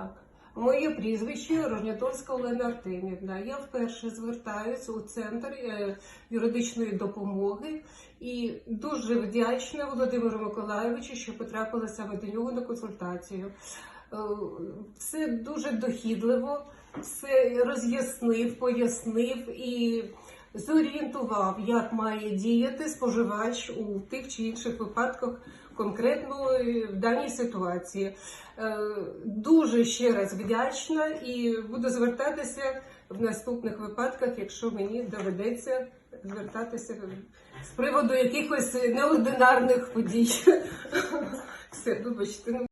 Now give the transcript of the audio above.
Так. Моє прізвище Рожнятовська Олена Артемівна. Я вперше звертаюсь у центр е, юридичної допомоги і дуже вдячна Володимиру Миколайовичу, що потрапила саме до нього на консультацію. Е, Все дуже дохідливо, все роз'яснив, пояснив і зорієнтував, як має діяти споживач у тих чи інших випадках конкретно е, в даній ситуації. Е, Дуже ще раз вдячна і буду звертатися в наступних випадках, якщо мені доведеться звертатися з приводу якихось неординарних подій. Все, вибачте.